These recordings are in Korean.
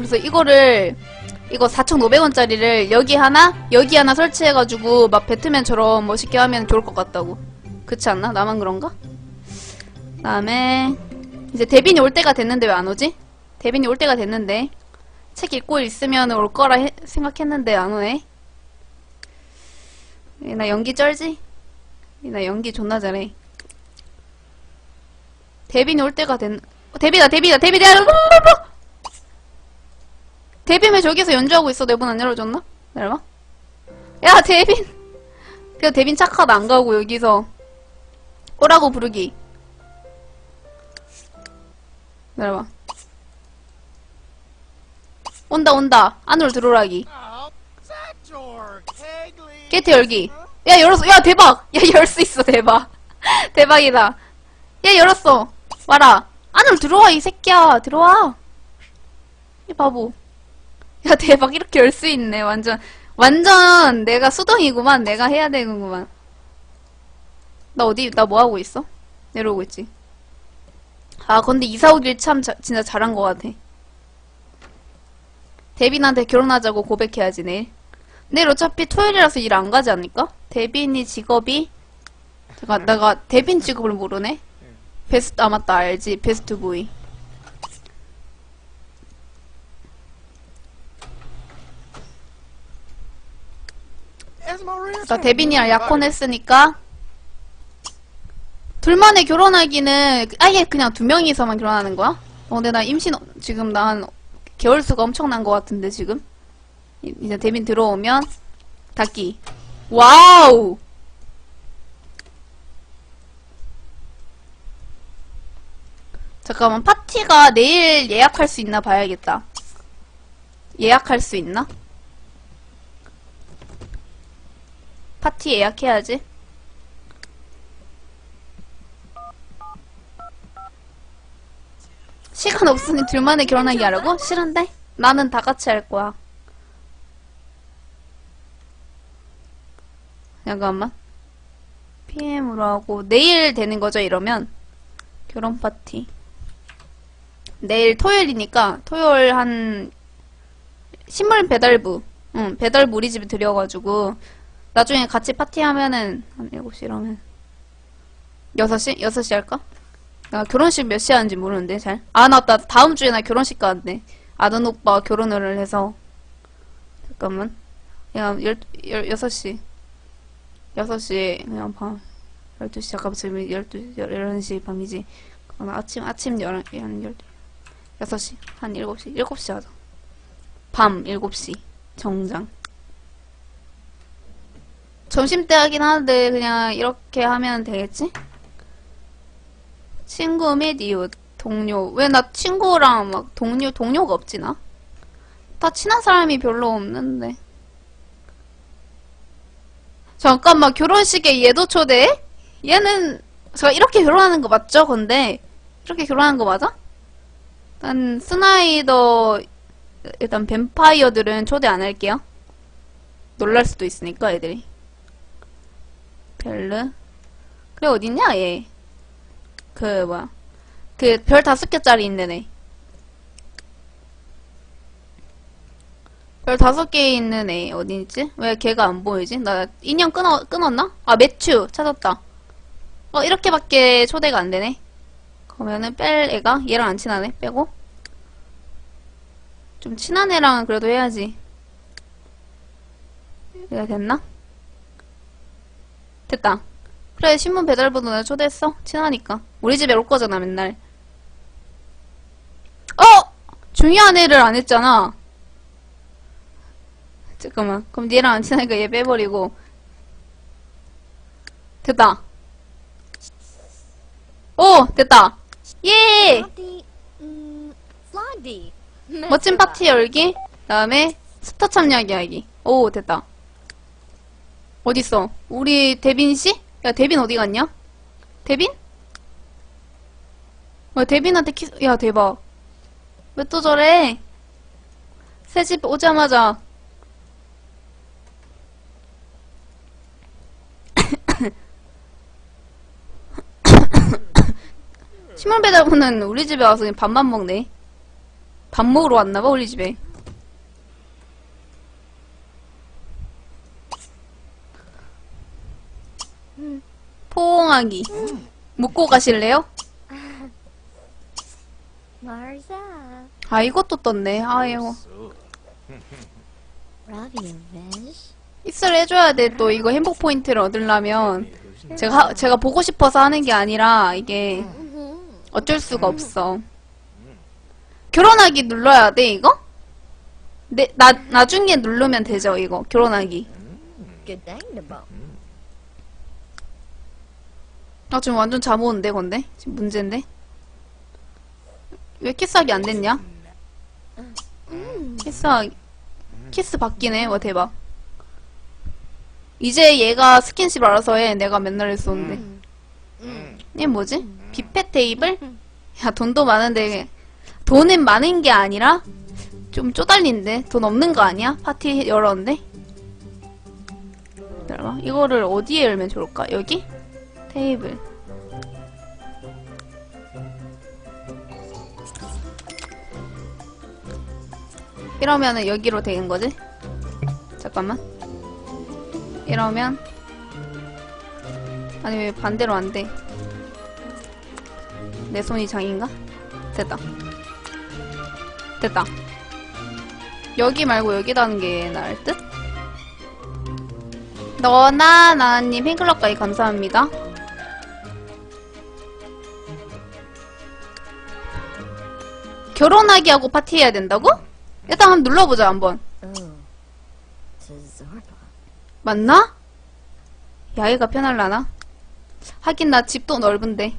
그래서 이거를 이거 4,500원짜리를 여기 하나 여기 하나 설치해가지고 막 배트맨처럼 멋있게 하면 좋을 것 같다고 그렇지 않나? 나만 그런가? 그다음에 이제 데빈이 올 때가 됐는데 왜 안 오지? 데빈이 올 때가 됐는데 책 읽고 있으면 올 거라 해- 생각했는데 안 오네 예, 나 연기 쩔지? 예, 나 연기 존나 잘해 데빈이 올 때가 됐 어, 데빈아 데빈아 데빈아 데빈 왜 저기서 연주하고 있어? 내문안 열어줬나? 내려봐. 야, 데빈! 그냥 데빈 착하다, 안 가고, 여기서. 오라고 부르기. 내려봐. 온다, 온다. 안으로 들어오라기. 게이트 열기. 야, 열었어. 야, 대박! 야, 열 수 있어, 대박. 대박이다. 야, 열었어. 와라. 안으로 들어와, 이 새끼야. 들어와. 이 바보. 야 대박. 이렇게 열 수 있네 완전. 완전 내가 수동이구만. 내가 해야 되는구만. 나 어디 나 뭐 하고 있어? 내려오고 있지. 아 근데 이사 오길 참 자- 진짜 잘한 것 같아. 데빈한테 결혼하자고 고백해야지 내일. 내일 어차피 토요일이라서 일 안 가지 않을까? 데빈이 직업이? 잠깐 내가 데빈 직업을 모르네? 베스트 아 맞다. 알지. 베스트 보이 나 데빈이랑 약혼 했으니까 둘만에 결혼하기는 아예 그냥 두 명이서만 결혼하는 거야? 어, 근데 나 임신 어- 지금 나한 개월 수가 엄청난 것 같은데 지금 이- 이제 데빈 들어오면 닫기 와우 잠깐만 파티가 내일 예약할 수 있나 봐야겠다 예약할 수 있나? 파티 예약해야지. 시간 없으니 둘만에 결혼하기 하라고? 싫은데? 나는 다 같이 할 거야. 잠깐만. PM으로 하고, 내일 되는 거죠, 이러면? 결혼 파티. 내일 토요일이니까, 토요일 한, 신물 배달부. 응, 배달부 우리 집에 들여가지고, 나중에 같이 파티하면은 한 7시 이러면 6시? 6시 할까? 나 결혼식 몇 시에 하는지 모르는데 잘. 아, 나, 나 다음 주에 나 결혼식 가는데. 아는 오빠 결혼을 해서. 잠깐만. 야, 열, 열, 6시. 6시, 그냥 밤. 12시, 잠깐만, 지금 12시, 11시 밤이지. 그럼 아침, 아침 11, 한 12, 6시, 한 7시, 7시 하자. 밤 7시. 정장. 점심때 하긴 하는데 그냥 이렇게 하면 되겠지? 친구 및 이웃, 동료. 왜 나 친구랑 막 동료, 동료가 없지 나? 다 친한 사람이 별로 없는데. 잠깐만, 결혼식에 얘도 초대해? 얘는, 제가 이렇게 결혼하는 거 맞죠? 근데, 이렇게 결혼하는 거 맞아? 일단, 스나이더, 일단 뱀파이어들은 초대 안 할게요. 놀랄 수도 있으니까, 애들이. 별르. 그래, 어딨냐, 얘. 그, 뭐야. 그, 별 다섯 개짜리 있는 애. 별 다섯 개 있는 애, 어디 있지? 왜 걔가 안 보이지? 나 인형 끊어, 끊었나? 아, 매튜. 찾았다. 어, 이렇게밖에 초대가 안 되네. 그러면은 뺄 애가? 얘랑 안 친하네? 빼고. 좀 친한 애랑 그래도 해야지. 얘가 됐나? 됐다. 그래, 신문 배달부도 내가 초대했어. 친하니까. 우리 집에 올 거잖아, 맨날. 어! 중요한 애를 안 했잖아. 잠깐만. 그럼 얘랑 안 친하니까 얘 빼버리고. 됐다. 오! 됐다. 예! 음. 멋진 파티 열기. 다음에 스타 참여하기 하기. 오, 됐다. 어딨어? 우리 데빈 씨? 야, 데빈 어디 갔냐? 데빈? 와, 데빈한테 키스, 야, 대박. 왜 또 저래? 새집 오자마자. 신문 배달부는 우리 집에 와서 밥만 먹네. 밥 먹으러 왔나봐, 우리 집에. 포옹하기. 묵고 가실래요? Marza. 아, 이것도 떴네. Ravi Venge. 입술 해줘야 돼. 또 이거 행복 포인트를 얻으려면. 제가, 하- 제가 보고 싶어서 하는 게 아니라, 이게 어쩔 수가 없어. 결혼하기 눌러야 돼, 이거? 네, 나, 나중에 누르면 되죠, 이거. 결혼하기. Good thing to both. 아, 지금 완전 잠 오는데, 건데? 지금 문제인데? 왜 키스하기 안 됐냐? 키스하기, 키스 바뀌네. 와, 대박. 이제 얘가 스킨십 알아서 해. 내가 맨날 했었는데. 얘 뭐지? 뷔페 테이블? 야, 돈도 많은데, 돈은 많은 게 아니라, 좀 쪼달린데? 돈 없는 거 아니야? 파티 열었는데? 이거를 어디에 열면 좋을까? 여기? 테이블. 이러면은 여기로 되는 거지? 잠깐만. 이러면 아니 왜 반대로 안 돼? 내 손이 장인가? 됐다. 됐다. 여기 말고 여기다 하는 게 나을 듯? 너나 나님 팬클럽 가입 감사합니다. 결혼하기 하고 파티해야 된다고? 일단 한번 눌러보자 한번. 맞나? 야외가 편할라나? 하긴 나 집도 넓은데.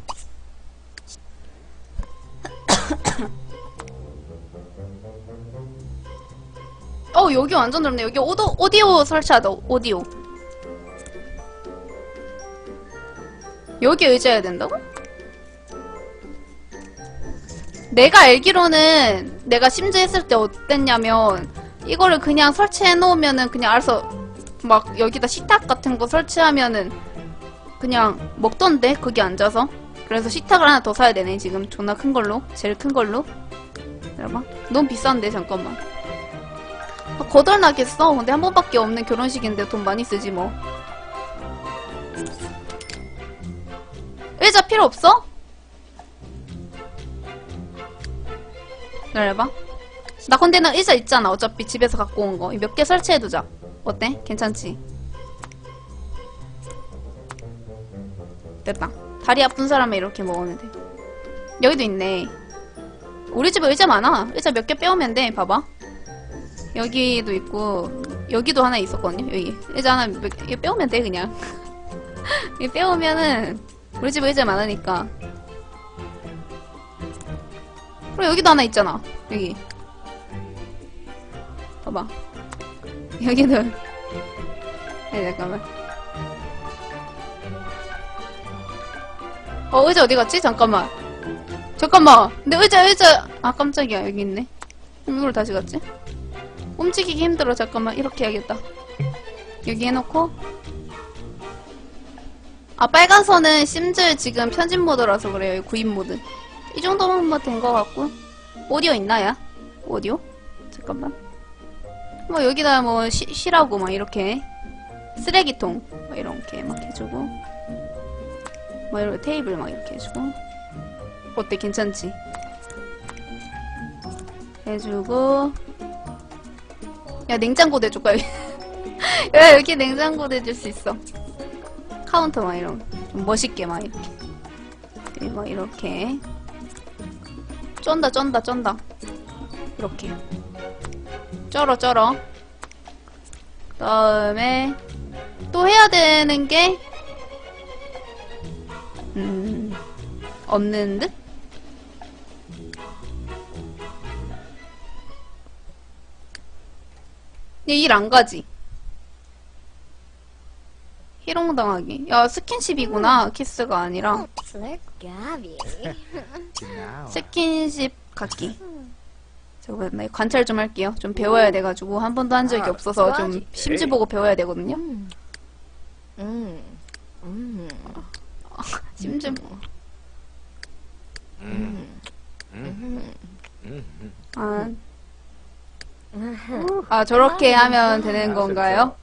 어 여기 완전 넓네. 여기 오도, 오디오 설치하다. 오디오. 여기 의자야 된다고? 내가 알기로는 내가 심지어 했을 때 어땠냐면 이거를 그냥 설치해 놓으면은 그냥 알아서 막 여기다 식탁 같은 거 설치하면은 그냥 먹던데 거기 앉아서. 그래서 식탁을 하나 더 사야 되네 지금. 존나 큰 걸로. 제일 큰 걸로. 기다려봐 너무 비싼데 잠깐만. 아, 거덜나겠어? 근데 한 번밖에 없는 결혼식인데 돈 많이 쓰지 뭐. 의자 필요 없어? 기다려봐 나나 의자 있잖아 어차피 집에서 갖고 온 거 몇 개 설치해두자 어때? 괜찮지? 됐다. 다리 아픈 사람은 이렇게 먹으면 돼. 여기도 있네. 우리 집에 의자 많아. 의자 몇 개 빼오면 돼. 봐봐. 여기도 있고 여기도 하나 있었거든요. 여기 의자 하나 몇개 빼오면 돼 그냥. 이거 빼오면은 우리 집에 의자 많으니까. 그리고 여기도 하나 있잖아. 여기. 봐봐. 여기도. 네, 잠깐만. 어, 의자 어디 갔지? 잠깐만. 잠깐만. 근데 의자, 의자. 아, 깜짝이야. 여기 있네. 이걸 다시 갔지? 움직이기 힘들어. 잠깐만. 이렇게 해야겠다. 여기 해놓고. 아, 빨간 선은 심즈 지금 편집 모드라서 그래요. 이 구입 모드. 이 정도면 뭐 된 것 같고. 오디오 있나요? 오디오? 잠깐만. 뭐 여기다 뭐 시, 쉬라고 막 이렇게 쓰레기통 뭐 이렇게 막 해주고 뭐 이렇게 테이블 막 이렇게 해주고 어때 괜찮지? 해주고 야 냉장고 대줄까 여기 야 여기 냉장고 대줄 수 있어 카운터 막 이런 좀 멋있게 막 이렇게 막 이렇게 쫀다 쫀다 쫀다 이렇게 쩔어 쩔어 그다음에 또 해야 되는 게 음, 없는 듯? 일 안 가지. 희롱당하기. 야, 스킨십이구나. 키스가 아니라. Gabby. 스킨십 갖기. 저거 나 관찰 좀 할게요. 좀 배워야 돼가지고 한 번도 한 적이 아, 없어서 좀. 심지 보고 배워야 되거든요. 심지. 아, 아 저렇게 하면 되는 건가요?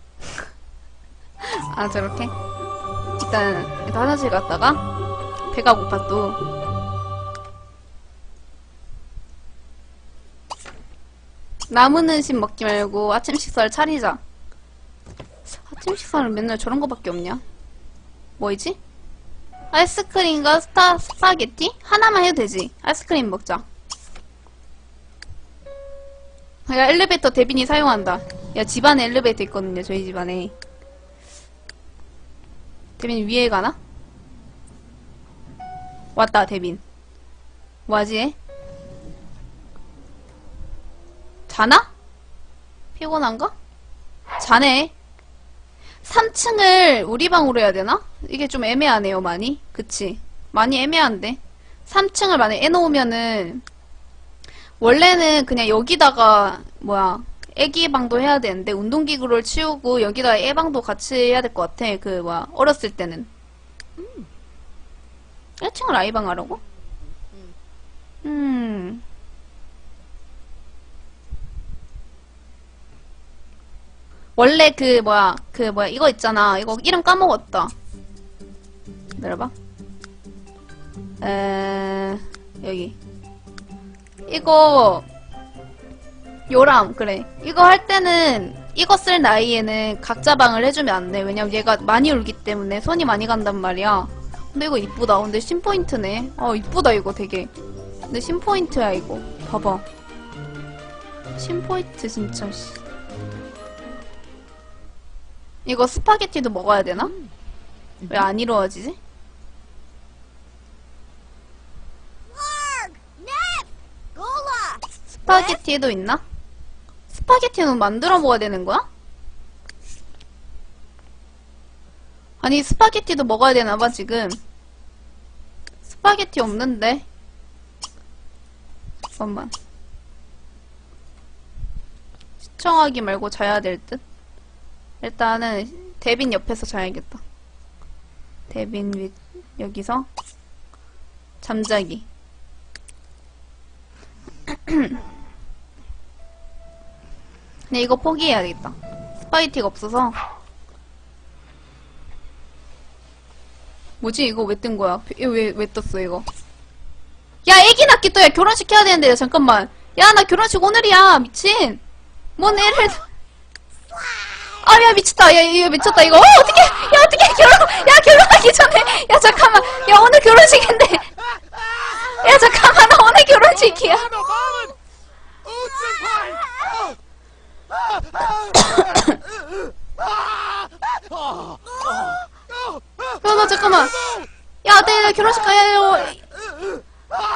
아 저렇게? 일단 일단 화장실 갔다가 배가 고파 또 남은 음식 먹지 말고 아침 식사를 차리자 아침 식사는 맨날 저런 거밖에 없냐? 뭐이지? 아이스크림과 스타, 스파게티? 하나만 해도 되지. 아이스크림 먹자. 야, 엘리베이터 대빈이 사용한다. 야, 집안에 엘리베이터 있거든요, 저희 집안에. 대빈 위에 가나? 왔다, 대빈. 뭐하지, 얘? 자나? 피곤한가? 자네. 3층을 우리 방으로 해야 되나? 이게 좀 애매하네요, 많이. 그치? 많이 애매한데. 3층을 만약에 해놓으면은, 원래는 그냥 여기다가, 뭐야, 애기 방도 해야 되는데, 운동기구를 치우고, 여기다가 애 방도 같이 해야 될 것 같아. 그, 뭐야, 어렸을 때는. 1층을 아이방 하라고? 음. 원래 그 뭐야 그 뭐야 이거 있잖아. 이거 이름 까먹었다. 내려봐. 에 여기. 이거 요람 그래. 이거 할 때는 이거 쓸 나이에는 각자 방을 해주면 안돼. 왜냐면 얘가 많이 울기 때문에 손이 많이 간단 말이야 근데 이거 이쁘다 근데 신포인트네 어 이쁘다 이거 되게 근데 신포인트야 이거 봐봐 신포인트 진짜 씨. 이거 스파게티도 먹어야 되나? 왜 안 이루어지지? 스파게티도 있나? 스파게티는 만들어 먹어야 되는 거야? 아니 스파게티도 먹어야 되나봐 지금 스파게티 없는데 잠깐만 시청하기 말고 자야 될 듯? 일단은 데빈 옆에서 자야겠다 데빈 윗 여기서 잠자기 근데 이거 포기해야겠다. 스파이티가 없어서. 뭐지? 이거 왜 뜬 거야? 이거 왜, 왜 떴어, 이거? 야, 애기 낳기 또, 야, 결혼식 해야 되는데, 야, 잠깐만. 야, 나 결혼식 오늘이야. 미친. 뭔 애를. 아, 야, 미쳤다. 야, 이거 미쳤다. 이거. 어, 어떡해. 야, 어떡해. 결혼, 야, 결혼하기 전에. 야, 잠깐만. 야, 오늘 결혼식인데. 야, 잠깐만. 나 오늘 결혼식이야. Hallo, Maren! Utsenpine! 야, 나 잠깐만. 야, 내 결혼식 가야요.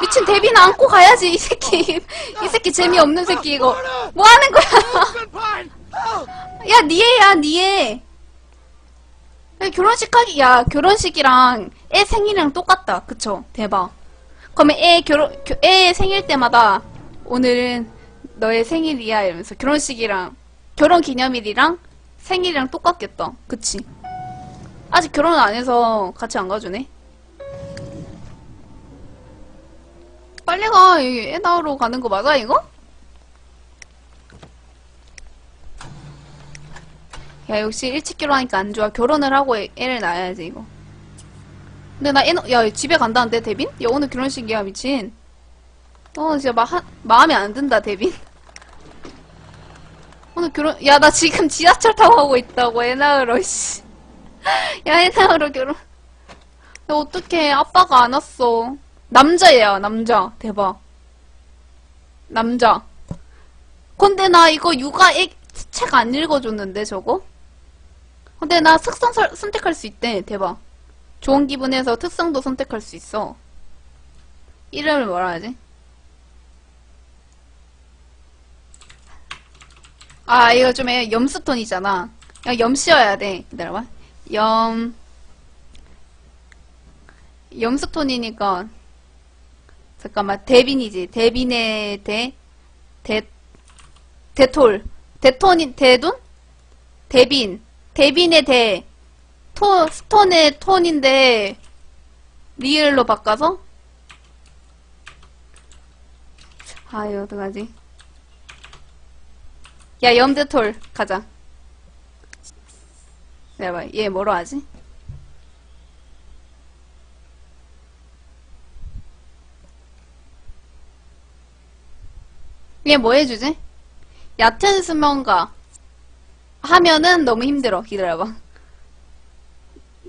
미친 데비나 안고 가야지, 이 새끼. 이 새끼 재미없는 새끼, 이거. 뭐 하는 거야? 야, 니애야, 니애. 야, 결혼식 하기, 야, 결혼식이랑 애 생일이랑 똑같다. 그쵸? 대박. 그러면 애 결혼, 겨- 애 생일 때마다 오늘은 너의 생일이야. 이러면서 결혼식이랑, 결혼 기념일이랑 생일이랑 똑같겠다. 그치? 아직 결혼 안 해서 같이 안 가주네. 빨리 가. 애 낳으러 가는 거 맞아, 이거? 야, 역시 일찍 결혼하니까 안 좋아. 결혼을 하고 애, 를 낳아야지, 이거. 근데 나 애, 낳- 야, 집에 간다는데, 데빈? 야, 오늘 결혼식이야, 미친. 어, 진짜 마, 하, 마음에 안 든다, 데빈. 오늘 결혼, 야, 나 지금 지하철 타고 가고 있다고, 애 낳으러, 씨. 야, 애 낳으러 결혼. 야, 어떡해. 아빠가 안 왔어. 남자야, 남자. 대박. 남자. 근데 나 이거 육아 책 안 읽어줬는데, 저거? 근데 나 특성 설- 선택할 수 있대. 대박. 좋은 기분에서 특성도 선택할 수 있어. 이름을 뭐라 하지? 아, 이거 좀 애- 염스톤이잖아. 야, 염 씌워야 돼. 기다려봐. 염, 염스톤이니까. 잠깐만, 데빈이지. 데빈의 대, 대, 대톨. 대톤이, 대돈? 데빈. 데빈의 대. 토, 스톤의 톤인데, 리을로 바꿔서? 아이, 어떡하지? 야, 염두톨, 가자. 내가 얘 뭐로 하지? 얘 뭐 해주지? 얕은 수면가 하면은 너무 힘들어. 기다려봐.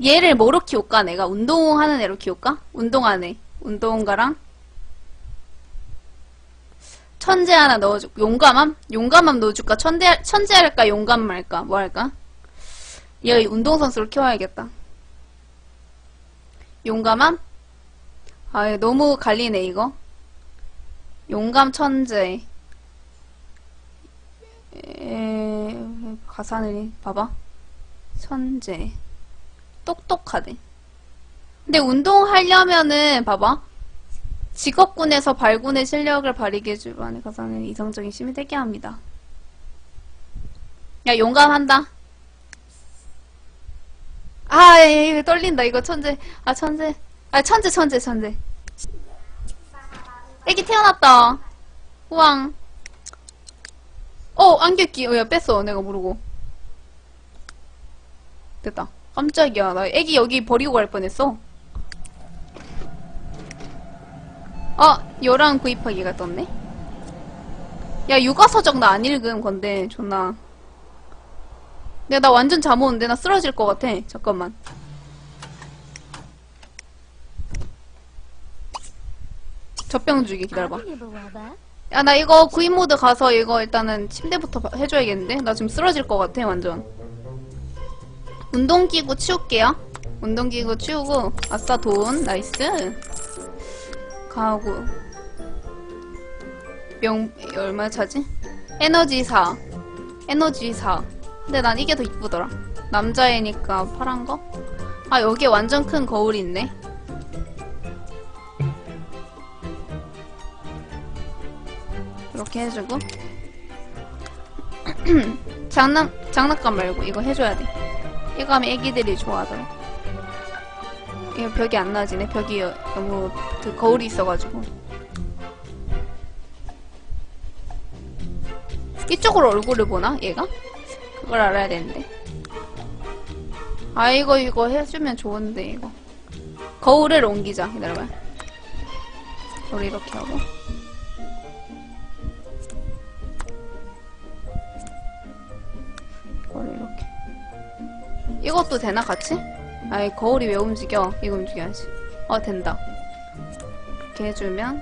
얘를 뭐로 키울까? 내가 운동하는 애로 키울까? 운동하는 애. 운동가랑 천재 하나 넣어줄 용감함? 용감함 넣어줄까? 천재, 천재 할까? 용감 할까? 뭐 할까? 얘 운동선수로 키워야겠다. 용감함? 아, 얘 너무 갈리네, 이거. 용감 천재. 에, 가사는, 봐봐. 천재. 똑똑하대. 근데 운동하려면은, 봐봐. 직업군에서 발군의 실력을 발휘게 해주로 하는 가사는 이성적인 심이 되게 합니다. 야, 용감한다. 아, 예, 이거 떨린다. 이거 천재. 아, 천재. 아, 천재, 천재, 천재. 애기 태어났다. 우왕. 어, 안겼기. 어, 야, 뺐어. 내가 모르고. 됐다. 깜짝이야. 나 애기 여기 버리고 갈 뻔했어. 어, 요랑 구입하기가 떴네? 야, 육아서적 나 안 읽음 건데, 존나. 야, 나 완전 잠 오는데? 나 쓰러질 것 같아. 잠깐만. 젖병 주기 기다려봐. 야, 나 이거 구입 모드 가서 이거 일단은 침대부터 봐- 해줘야겠는데? 나 지금 쓰러질 것 같아, 완전. 운동기구 치울게요. 운동기구 치우고, 아싸, 돈. 나이스. 가구. 명, 얼마 차지? 에너지 4. 에너지 4. 근데 난 이게 더 이쁘더라. 남자애니까 파란 거? 아, 여기에 완전 큰 거울이 있네. 이렇게 해주고. 장난, 장난감 말고 이거 해줘야 돼. 이거 하면 애기들이 좋아하더라. 이거 벽이 안 나지네. 벽이 여- 너무 그 거울이 있어가지고. 이쪽으로 얼굴을 보나? 얘가? 그걸 알아야 되는데. 아, 이거, 이거 해주면 좋은데, 이거. 거울을 옮기자. 기다려봐. 우리 이렇게 하고. 이거를 이렇게. 이것도 되나, 같이? 아이, 거울이 왜 움직여? 이거 움직여야지. 어, 된다. 이렇게 해주면,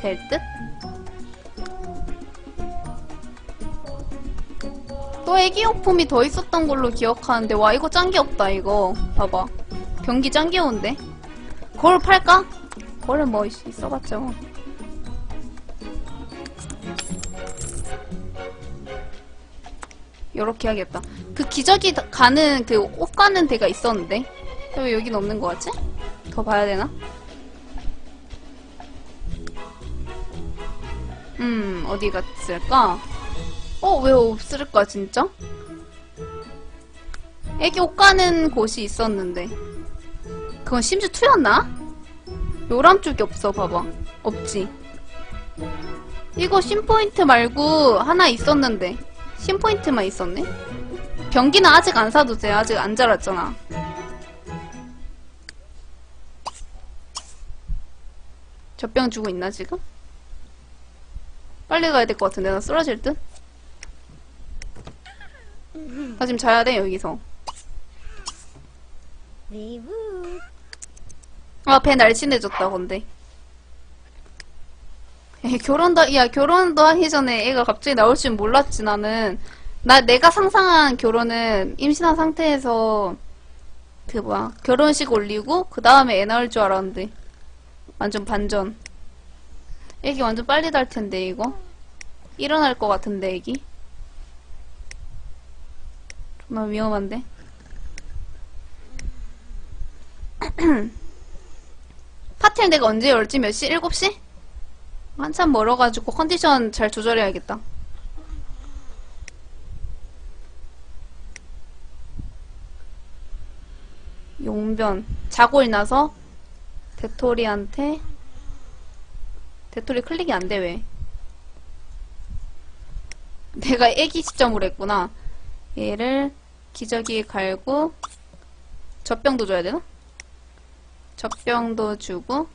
될 듯? 또 애기용품이 더 있었던 걸로 기억하는데, 와, 이거 짱 귀엽다, 이거. 봐봐. 변기 짱 귀여운데? 거울 팔까? 거울은 뭐, 있- 있어봤자 뭐. 요렇게 해야겠다. 그 기저귀 다- 가는, 그 옷 가는 데가 있었는데? 왜 여긴 없는 거 같지? 더 봐야 되나? 음, 어디 갔을까? 어, 왜 없을까, 진짜? 애기 옷 가는 곳이 있었는데. 그건 심지어 2였나? 요람 쪽이 없어, 봐봐. 없지. 이거 심포인트 말고 하나 있었는데. 심포인트만 있었네? 변기는 아직 안 사도 돼. 아직 안 자랐잖아. 젖병 주고 있나, 지금? 빨리 가야 될 것 같은데, 나 쓰러질 듯? 나 지금 자야 돼, 여기서. 아, 배 날씬해졌다, 근데. 에, 결혼도, 야, 결혼도 하기 전에 애가 갑자기 나올 줄 몰랐지, 나는. 나, 내가 상상한 결혼은 임신한 상태에서, 그, 뭐야, 결혼식 올리고, 그 다음에 애 나올 줄 알았는데. 완전 반전. 애기 완전 빨리 달 텐데, 이거. 일어날 것 같은데, 애기. 존나 위험한데. 파티는 내가 언제 열지? 몇 시? 7시? 한참 멀어가지고 컨디션 잘 조절해야겠다. 용변. 자고 일어나서 대토리한테 대토리 클릭이 안 돼, 왜? 내가 애기 시점으로 했구나. 얘를 기저귀에 갈고, 젖병도 줘야 되나? 젖병도 주고,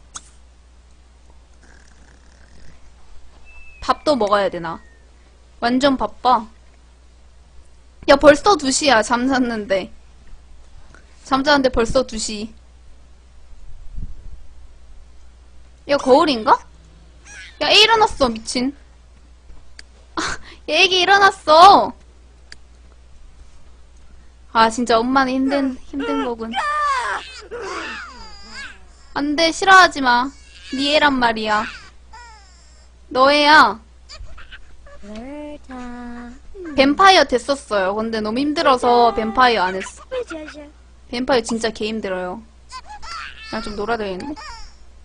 밥도 먹어야 되나? 완전 바빠. 야, 벌써 2시야, 잠잤는데. 잠자는데 벌써 2시. 야, 거울인가? 야, 애 일어났어, 미친. 아, 얘 애기 일어났어! 아, 진짜 엄마는 힘든, 힘든 거군. 안 돼, 싫어하지 마. 네 애란 말이야. 너 애야. 뱀파이어 됐었어요. 근데 너무 힘들어서 뱀파이어 안 했어. 뱀파이어 진짜 개 힘들어요. 나 좀 놀아야 되겠네.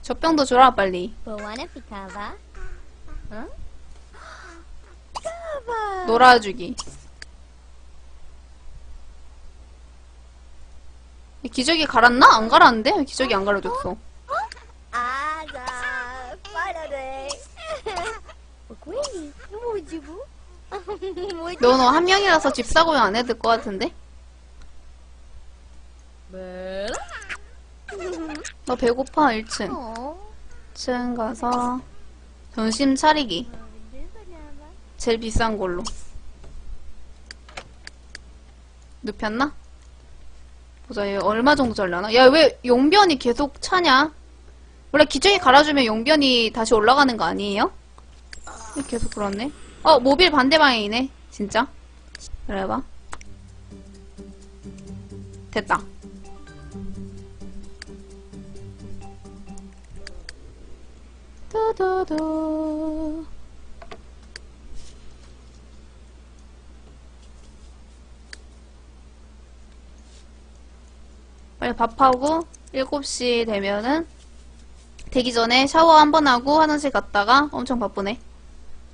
젖병도 줘라, 빨리. Huh? Cava! 놀아주기. 기저귀 갈았나? 안 갈았는데? 왜 기저귀 안 갈아줬어? Ada! Finally! Queenie, 뭐지부? 뭐지? 너는 한 명이라서 집 사고요 안 해도 될것 같은데? 너 배고파, 1층. 어? 1층 가서 점심 차리기. 제일 비싼 걸로. 눕혔나? 보자, 얘 얼마 정도 잘려나? 야, 왜 용변이 계속 차냐? 원래 기저귀 갈아주면 용변이 다시 올라가는 거 아니에요? 왜 계속 그렇네. 어, 모빌 반대 방향이네. 진짜. 그래봐. 됐다. 두두두. 밥하고 7시 되면은 되기 전에 샤워 한 번 하고 화장실 갔다가 엄청 바쁘네.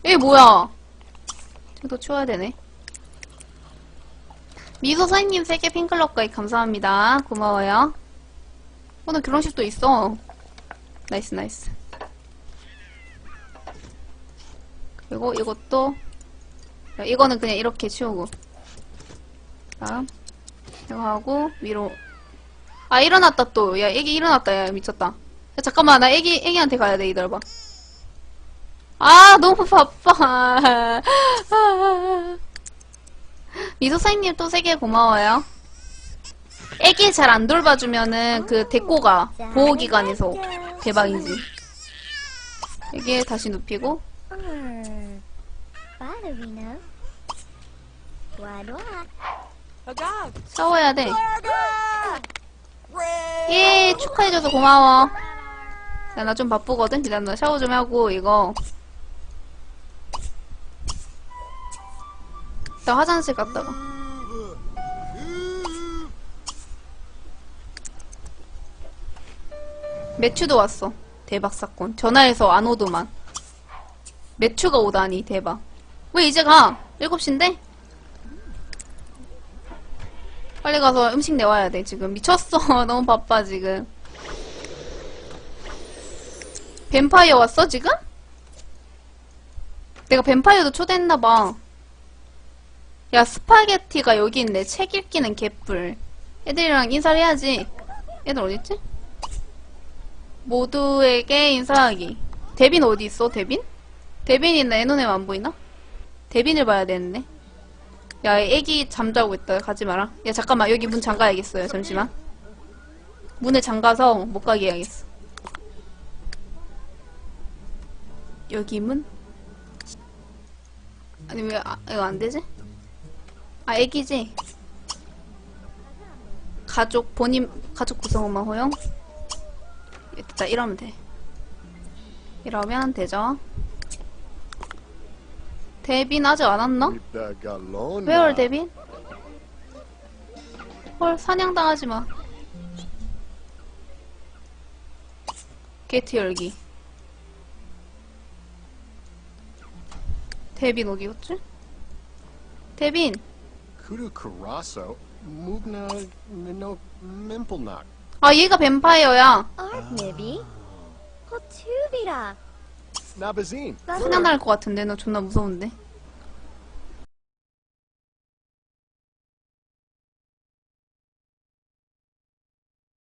이게 뭐야? 또 치워야 되네. 미소 사장님 3개 핑클럽 가입 감사합니다. 고마워요. 오늘 결혼식도 있어. 나이스 나이스. 그리고 이것도 야, 이거는 그냥 이렇게 치우고 다음 이거 하고 위로 아 일어났다 또. 야 애기 일어났다. 야 미쳤다. 야, 잠깐만 나 애기 애기한테 가야 돼 이들봐. 아 너무 바빠. 미소사님 또 세 개 고마워요. 애기 잘 안 돌봐주면은 그 데꼬가 보호기관에서 대박이지. 애기 다시 눕히고. Wadwa. 샤워해야 돼. 예, 축하해줘서 고마워. 야, 나 좀 바쁘거든? 기다려, 나 샤워 좀 하고, 이거. 나 화장실 갔다가. 매추도 왔어. 대박 사건. 전화해서 안 오더만. 매추가 오다니, 대박. 왜 이제 가? 7시인데? 빨리 가서 음식 내와야 돼, 지금. 미쳤어. 너무 바빠, 지금. 뱀파이어 왔어, 지금? 내가 뱀파이어도 초대했나봐. 야, 스파게티가 여기 있네. 책 읽기는 개뿔. 애들이랑 인사를 해야지. 애들 어딨지? 모두에게 인사하기. 데빈 어디 있어, 데빈? 데빈이 내 눈에 안 보이나? 데빈을 봐야 되는데. 야, 애기 잠자고 있다. 가지 마라. 야, 잠깐만. 여기 문 잠가야겠어요. 잠시만. 문을 잠가서 못 가게 해야겠어. 여기 문? 아니, 왜, 아, 이거 안 되지? 아, 애기지? 가족, 본인, 가족 구성원만 허용? 됐다, 이러면 돼. 이러면 되죠. 데빈 아직 안 왔나? 왜월 데빈? 헐 사냥당하지 마. 게이트 열기. 데빈 어디 갔지? 데빈. 아 얘가 뱀파이어야. 생각날 것 같은데 너 존나 무서운데